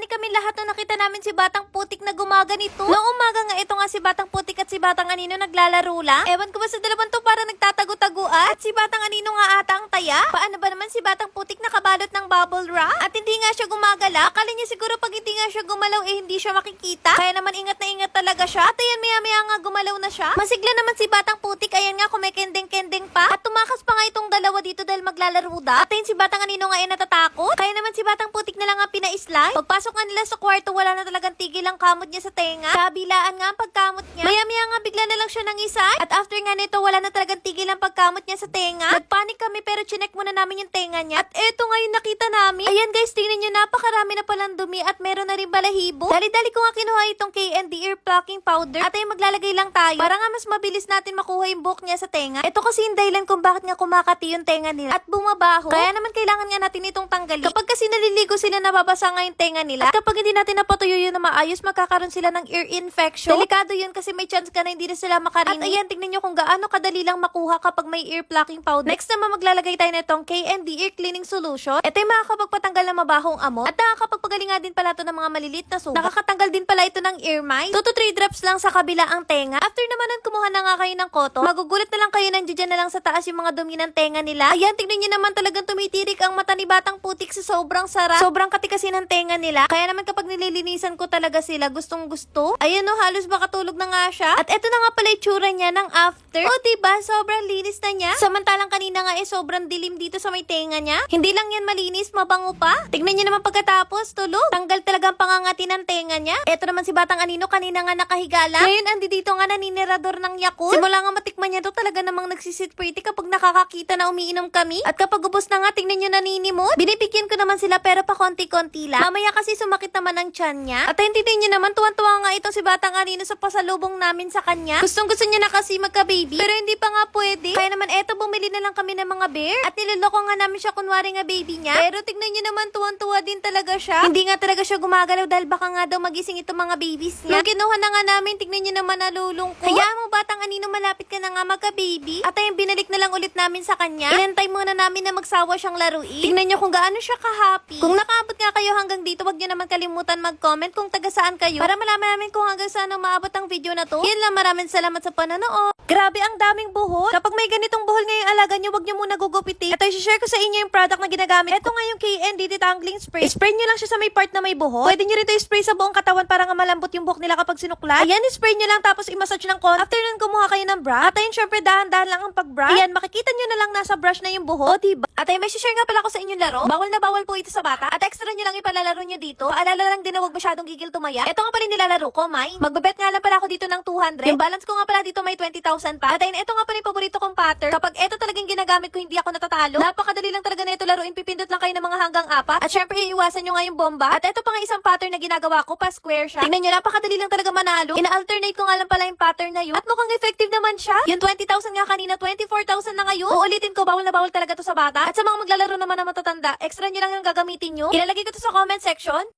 Nagpanik kami lahat nung nakita namin si Batang Putik na gumaganito. Noong umaga nga ito nga si Batang Putik at si Batang Anino naglalaro lang. Ewan ko ba sa dalawang to para nagtatago-taguan? At si Batang Anino nga ata ang taya? Paano ba naman si Batang Putik nakabalot ng bubble wrap? At hindi nga siya gumagala? Akala niya siguro pag hindi nga siya gumalaw eh hindi siya makikita. Kaya naman ingat na ingat talaga siya. At ayan maya maya nga gumalaw na siya. Masigla naman si Batang Putik. Ayan nga kumikending-kending pa. At tumakas pa nga itong dalawa dito dahil maglalaro da. At ayun si Batang Anino nga ay natatakot. Kaya naman si Batang Putik na lang ang pinaislay. Pagpasok nga nila sa kwarto, wala na talagang tigil ang kamot niya sa tenga. Kabilaan nga ang pagkamot niya. Maya-maya nga bigla na lang siya nangisay. At after nga nito, wala na talagang tigil ang pagkamot niya sa tenga. Nagpanik kami pero chinek muna namin yung tenga niya. At eto nga yung nakita namin. Ayan guys, tingnan niyo napakarami na palang dumi at meron na rin balahibo. Dali-dali ko nga kinuha itong KND ear plucking powder. At ay maglalagay lang tayo. Para nga mas mabilis natin makuha yung buhok niya sa tenga. Ito kasi yung dahilan kung bakit nga kumakati yung tenga nila. At bumabaho. Kaya naman kailangan nga natin itong tanggalin. Kapag kasi naliligo sila, nababasa nga yung tenga nila. At kapag hindi natin napatuyo yun na maayos, magkakaroon sila ng ear infection. Delikado yun kasi may chance ka na hindi na sila makarinig. At ayan, tignan nyo kung gaano kadali lang makuha kapag may ear plucking powder. Next naman maglalagay tayo nitong KND ear cleaning solution. Ito yung makakapagpatanggal ng mabahong amo. At nakakapagpagaling nga din pala ito ng mga malilit na sugat. Nakakatanggal din pala ito ng ear mine. 2 to 3 drops lang sa kabila ang tenga. After naman nun, kumuha na nga kayo ng koto. Magugulat na lang kayo nandiyan na lang sa taas yung mga dumi ng tenga nila. Ayan, tignan nyo naman talagang tumitirik ang mata ni Batang Putik sa sobrang sarap. Sobrang katikasin ng tenga nila. Kaya naman kapag nililinisan ko talaga sila, gustong gusto. Ayan no, halos makatulog na nga siya. At eto na nga pala itsura niya ng after. O diba, sobrang linis na niya. Samantalang kanina nga eh, sobrang dilim dito sa may tenga niya. Hindi lang yan malinis, mabango pa. Tignan niyo naman pagkatapos, tulog. Tanggal talagang pangangati ng tenga niya. Eto naman si Batang Anino, kanina nga nakahiga lang. Ngayon, andi dito nga naninirador ng Yakult. Simula nga matikman niya to, talaga namang nagsisit pretty kapag nakakakita na umiinom kami. At kapag ubos na nga, tingnan niyo naninimot. Binibigyan ko naman sila pero pa konti-konti lang. Mamaya kasi sumakit naman ang tiyan niya. At ayun, tingnan niyo naman, tuwan-tuwa nga itong si Batang Anino sa pasalubong namin sa kanya. Gustong gusto niya na kasi magka-baby. Pero hindi pa nga pwede. Kaya naman eto, bumili na lang kami ng mga bear. At niloloko nga namin siya kunwari nga baby niya. Pero tignan niyo naman, tuwan-tuwa din talaga siya. Hindi nga talaga siya gumagalaw dahil baka nga daw magising itong mga babies niya. Nung kinuha na nga namin, tignan niyo naman nalulungkot. Hayaan mo, Batang Anino, malapit ka na nga magka-baby. At ayun, binalik na lang ulit namin sa kanya. Inantay muna namin na magsawa siyang laruin. Tingnan niyo kung gaano siya ka-happy. Kung nakaabot nga kayo hanggang dito, wag niyo naman kalimutan mag-comment kung taga saan kayo. Para malaman namin kung hanggang saan maabot ang video na to. Yan lang, maraming salamat sa panonood. Grabe ang daming buhol. Kapag may ganitong buhol ngayong alaga niyo, wag niyo muna gugupitin. Ito, share ko sa inyo yung product na ginagamit. Ito nga yung KND Detangling Spray. Spray niyo lang siya sa may part na may buhol. Pwede niyo rito i-spray sa buong katawan para nga malambot yung buhok nila kapag sinuklat. Ayan, i-spray niyo lang tapos i-massage ng konti. After nun, kumuha kayo ng brush. At ayun, syempre, dahan-dahan lang ang pag-brush. Ayan, makikita niyo na lang nasa brush na yung buhok. O, diba? At ayun, may share nga pala ko sa inyong laro. Bawal na bawal po ito sa bata. At extra niyo lang ipalalaro niyo dito. Paalala lang din na huwag masyadong gigil tumaya. Ito nga pala nilalaro ko, May. Magbebet nga lang pala ako dito ng 200. Yung balance ko nga pala dito may 20,000 pa. At ayun, ito nga pala yung paborito kong pattern. Kapag ito talagang ginagamit ko, hindi ako natatalo. Napakadali lang talaga na ito laruin. Pipindot lang kayo ng mga hanggang apat. At syempre, iiwasan nyo nga yung bomba. At ito pa nga isang pattern na ginagawa ko, pa square siya. Tingnan nyo, napakadali lang talaga manalo. Ina-alternate ko nga lang pala yung pattern na yun. At mukhang effective naman siya. Yung 20,000 nga kanina, 24,000 na ngayon. Uulitin ko, bawal na bawal talaga to sa bata. At sa mga maglalaro naman na matatanda, extra nyo lang yung gagamitin nyo. Ilalagay ko to sa comment section. on?